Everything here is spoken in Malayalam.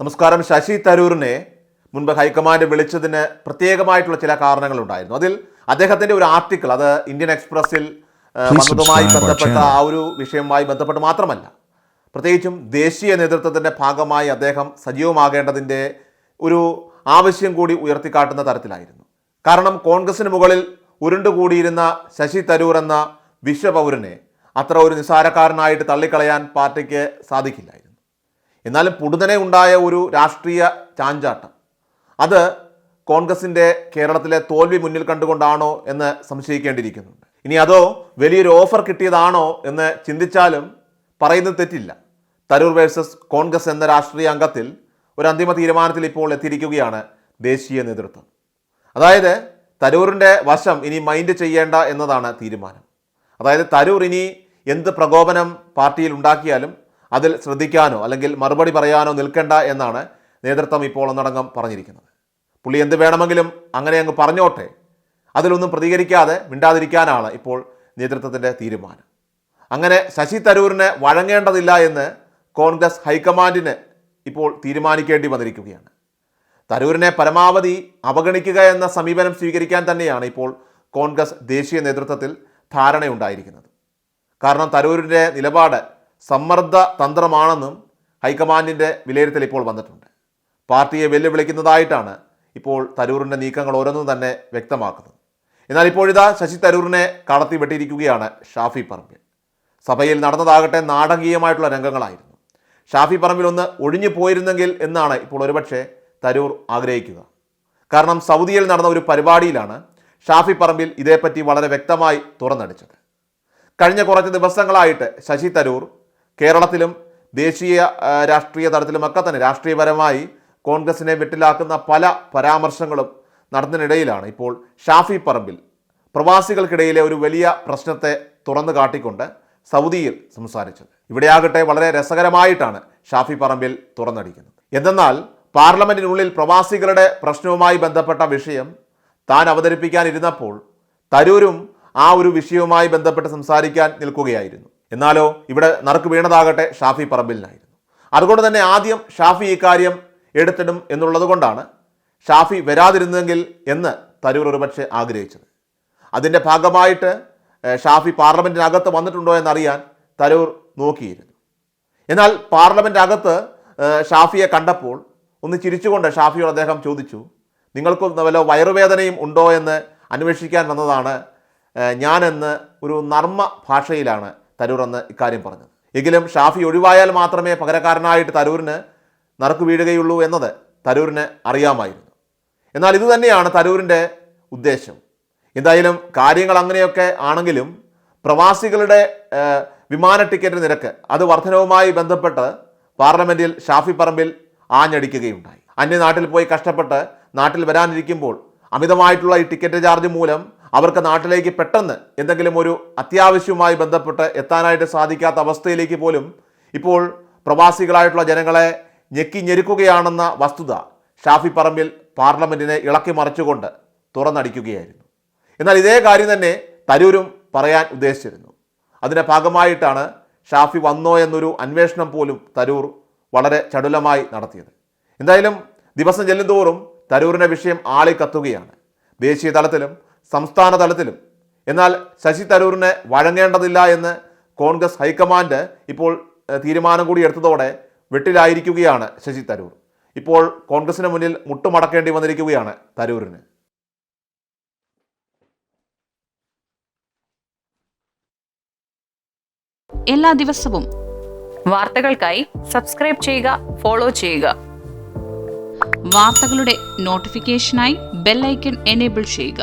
നമസ്കാരം. ശശി തരൂരിനെ മുൻപ് ഹൈക്കമാൻഡ് വിളിച്ചതിന് പ്രത്യേകമായിട്ടുള്ള ചില കാരണങ്ങളുണ്ടായിരുന്നു. അതിൽ അദ്ദേഹത്തിന്റെ ഒരു ആർട്ടിക്കിൾ അത് ഇന്ത്യൻ എക്സ്പ്രസിൽ വന്നതുമായി ബന്ധപ്പെട്ട ആ ഒരു വിഷയവുമായി ബന്ധപ്പെട്ട് മാത്രമല്ല പ്രത്യേകിച്ചും ദേശീയ നേതൃത്വത്തിന്റെ ഭാഗമായി അദ്ദേഹം സജീവമാകേണ്ടതിന്റെ ഒരു ആവശ്യം കൂടി ഉയർത്തിക്കാട്ടുന്ന തരത്തിലായിരുന്നു. കാരണം കോൺഗ്രസിന് മുകളിൽ ഉരുണ്ടുകൂടിയിരുന്ന ശശി തരൂർ എന്ന വിശ്വപൗരനെ അത്ര ഒരു നിസ്സാരക്കാരനായിട്ട് തള്ളിക്കളയാൻ പാർട്ടിക്ക് സാധിക്കില്ലായിരുന്നു. എന്നാലും പുടുതനെ ഉണ്ടായ ഒരു രാഷ്ട്രീയ ചാഞ്ചാട്ടം. അത് കോൺഗ്രസിന്റെ കേരളത്തിലെ തോൽവി മുന്നിൽ കണ്ടുകൊണ്ടാണോ എന്ന് സംശയിക്കേണ്ടിയിരിക്കുന്നുണ്ട്. ഇനി അതോ വലിയൊരു ഓഫർ കിട്ടിയതാണോ എന്ന് ചിന്തിച്ചാലും പറയുന്നത് തെറ്റില്ല. തരൂർ വേഴ്സസ് കോൺഗ്രസ് എന്ന രാഷ്ട്രീയ അംഗത്തിൽ ഒരു അന്തിമ തീരുമാനത്തിൽ ഇപ്പോൾ എത്തിയിരിക്കുകയാണ് ദേശീയ നേതൃത്വം. അതായത് തരൂരിന്റെ വശം ഇനി മൈൻഡ് ചെയ്യേണ്ട എന്നതാണ് തീരുമാനം. അതായത് തരൂർ ഇനി എന്ത് പ്രകോപനം പാർട്ടിയിൽ ഉണ്ടാക്കിയാലും അതിൽ ശ്രദ്ധിക്കാനോ അല്ലെങ്കിൽ മറുപടി പറയാനോ നിൽക്കേണ്ട എന്നാണ് നേതൃത്വം ഇപ്പോൾ ഒന്നടങ്കം പറഞ്ഞിരിക്കുന്നത്. പുള്ളി എന്ത് വേണമെങ്കിലും അങ്ങനെ അങ്ങ് പറഞ്ഞോട്ടെ. അതിലൊന്നും പ്രതികരിക്കാതെ മിണ്ടാതിരിക്കാനാണ് ഇപ്പോൾ നേതൃത്വത്തിന്റെ തീരുമാനം. അങ്ങനെ ശശി തരൂരിനെ വഴങ്ങേണ്ടതില്ല എന്ന് കോൺഗ്രസ് ഹൈക്കമാൻഡിന് ഇപ്പോൾ തീരുമാനിക്കേണ്ടി വന്നിരിക്കുകയാണ്. തരൂരിനെ പരമാവധി അവഗണിക്കുക എന്ന സമീപനം സ്വീകരിക്കാൻ തന്നെയാണ് ഇപ്പോൾ കോൺഗ്രസ് ദേശീയ നേതൃത്വത്തിൽ ധാരണയുണ്ടായിരിക്കുന്നത്. കാരണം തരൂരിന്റെ നിലപാട് സമ്മർദ്ദ തന്ത്രമാണെന്നും ഹൈക്കമാൻഡിന്റെ വിലയിരുത്തൽ ഇപ്പോൾ വന്നിട്ടുണ്ട്. പാർട്ടിയെ വെല്ലുവിളിക്കുന്നതായിട്ടാണ് ഇപ്പോൾ തരൂറിന്റെ നീക്കങ്ങൾ ഓരോന്നും തന്നെ വ്യക്തമാക്കുന്നത്. എന്നാൽ ഇപ്പോഴിതാ ശശി തരൂറിനെ കടത്തി വെട്ടിയിരിക്കുകയാണ് ഷാഫി പറമ്പിൽ. സഭയിൽ നടന്നതാകട്ടെ നാടകീയമായിട്ടുള്ള രംഗങ്ങളായിരുന്നു. ഷാഫി പറമ്പിൽ ഒന്ന് ഒഴിഞ്ഞു പോയിരുന്നെങ്കിൽ എന്നാണ് ഇപ്പോൾ ഒരുപക്ഷെ തരൂർ ആഗ്രഹിക്കുക. കാരണം സൗദിയിൽ നടന്ന ഒരു പരിപാടിയിലാണ് ഷാഫി പറമ്പിൽ ഇതേപ്പറ്റി വളരെ വ്യക്തമായി തുറന്നടിച്ചത്. കഴിഞ്ഞ കുറച്ച് ദിവസങ്ങളായിട്ട് ശശി തരൂർ കേരളത്തിലും ദേശീയ രാഷ്ട്രീയ തലത്തിലുമൊക്കെ തന്നെ രാഷ്ട്രീയപരമായി കോൺഗ്രസിനെ വെട്ടിലാക്കുന്ന പല പരാമർശങ്ങളും നടന്നതിനിടയിലാണ് ഇപ്പോൾ ഷാഫി പറമ്പിൽ. പ്രവാസികൾക്കിടയിലെ ഒരു വലിയ പ്രശ്നത്തെ തുറന്നു കാട്ടിക്കൊണ്ട് സൗദിയിൽ സംസാരിച്ചത്. ഇവിടെയാകട്ടെ വളരെ രസകരമായിട്ടാണ് ഷാഫി പറമ്പിൽ തുറന്നടിക്കുന്നത്. എന്തെന്നാൽ പാർലമെന്റിനുള്ളിൽ പ്രവാസികളുടെ പ്രശ്നവുമായി ബന്ധപ്പെട്ട വിഷയം താൻ അവതരിപ്പിക്കാനിരുന്നപ്പോൾ തരൂരും ആ ഒരു വിഷയവുമായി ബന്ധപ്പെട്ട് സംസാരിക്കാൻ നിൽക്കുകയായിരുന്നു. എന്നാലോ ഇവിടെ നറുക്ക് വീണതാകട്ടെ ഷാഫി പറമ്പിലിനായിരുന്നു. അതുകൊണ്ട് തന്നെ ആദ്യം ഷാഫി ഇക്കാര്യം എടുത്തിടും എന്നുള്ളത് കൊണ്ടാണ് ഷാഫി വരാതിരുന്നെങ്കിൽ എന്ന് തരൂർ ഒരുപക്ഷെ ആഗ്രഹിച്ചത്. അതിന്റെ ഭാഗമായിട്ട് ഷാഫി പാർലമെന്റിനകത്ത് വന്നിട്ടുണ്ടോ എന്നറിയാൻ തരൂർ നോക്കിയിരുന്നു. എന്നാൽ പാർലമെന്റ് അകത്ത് ഷാഫിയെ കണ്ടപ്പോൾ ഒന്ന് ചിരിച്ചുകൊണ്ട് ഷാഫിയോട് അദ്ദേഹം ചോദിച്ചു നിങ്ങൾക്ക് വല്ല വയറുവേദനയും ഉണ്ടോ എന്ന് അന്വേഷിക്കാൻ വന്നതാണ് ഞാനെന്ന് ഒരു നർമ്മ ഭാഷയിലാണ് തരൂർ അന്ന് ഇക്കാര്യം പറഞ്ഞത് എങ്കിലും ഷാഫി ഒഴിവായാൽ മാത്രമേ പകരക്കാരനായിട്ട് തരൂരിന് നറുക്ക് വീഴുകയുള്ളൂ എന്നത് തരൂരിന് അറിയാമായിരുന്നു. എന്നാൽ ഇതുതന്നെയാണ് തരൂരിന്റെ ഉദ്ദേശം. എന്തായാലും കാര്യങ്ങൾ അങ്ങനെയൊക്കെ ആണെങ്കിലും പ്രവാസികളുടെ വിമാന ടിക്കറ്റ് നിരക്ക് അത് വർധനവുമായി ബന്ധപ്പെട്ട് പാർലമെന്റിൽ ഷാഫി പറമ്പിൽ ആഞ്ഞടിക്കുകയുണ്ടായി. അന്യനാട്ടിൽ പോയി കഷ്ടപ്പെട്ട് നാട്ടിൽ വരാനിരിക്കുമ്പോൾ അമിതമായിട്ടുള്ള ഈ ടിക്കറ്റ് ചാർജ് മൂലം അവർക്ക് നാട്ടിലേക്ക് പെട്ടെന്ന് എന്തെങ്കിലും ഒരു അത്യാവശ്യവുമായി ബന്ധപ്പെട്ട് എത്താനായിട്ട് സാധിക്കാത്ത അവസ്ഥയിലേക്ക് പോലും ഇപ്പോൾ പ്രവാസികളായിട്ടുള്ള ജനങ്ങളെ ഞെക്കി ഞെരുക്കുകയാണെന്ന വസ്തുത ഷാഫി പറമ്പിൽ പാർലമെന്റിനെ ഇളക്കി മറിച്ചുകൊണ്ട് തുറന്നടിക്കുകയായിരുന്നു. എന്നാൽ ഇതേ കാര്യം തന്നെ തരൂരും പറയാൻ ഉദ്ദേശിച്ചിരുന്നു. അതിന്റെ ഭാഗമായിട്ടാണ് ഷാഫി വന്നോ എന്നൊരു അന്വേഷണം പോലും തരൂർ വളരെ ചടുലമായി നടത്തിയത്. എന്തായാലും ദിവസം ചെല്ലുന്തോറും തരൂരിന്റെ വിഷയം ആളിക്കത്തുകയാണ്. ദേശീയ തലത്തിലും സംസ്ഥാന തലത്തിലും. എന്നാൽ ശശി തരൂരിനെ വഴങ്ങേണ്ടതില്ല എന്ന് കോൺഗ്രസ് ഹൈക്കമാൻഡ് ഇപ്പോൾ തീരുമാനം കൂടി എടുത്തതോടെ വെട്ടിലായിരിക്കുകയാണ് ശശി തരൂർ. ഇപ്പോൾ കോൺഗ്രസിന് മുന്നിൽ മുട്ടുമടക്കേണ്ടി വന്നിരിക്കുകയാണ് തരൂരിന്. എല്ലാ ദിവസവും വാർത്തകൾക്കായി സബ്സ്ക്രൈബ് ചെയ്യുക ഫോളോ ചെയ്യുക. വാർത്തകളുടെ നോട്ടിഫിക്കേഷനായി ബെല്ലൈക്കൺ എനേബിൾ ചെയ്യുക.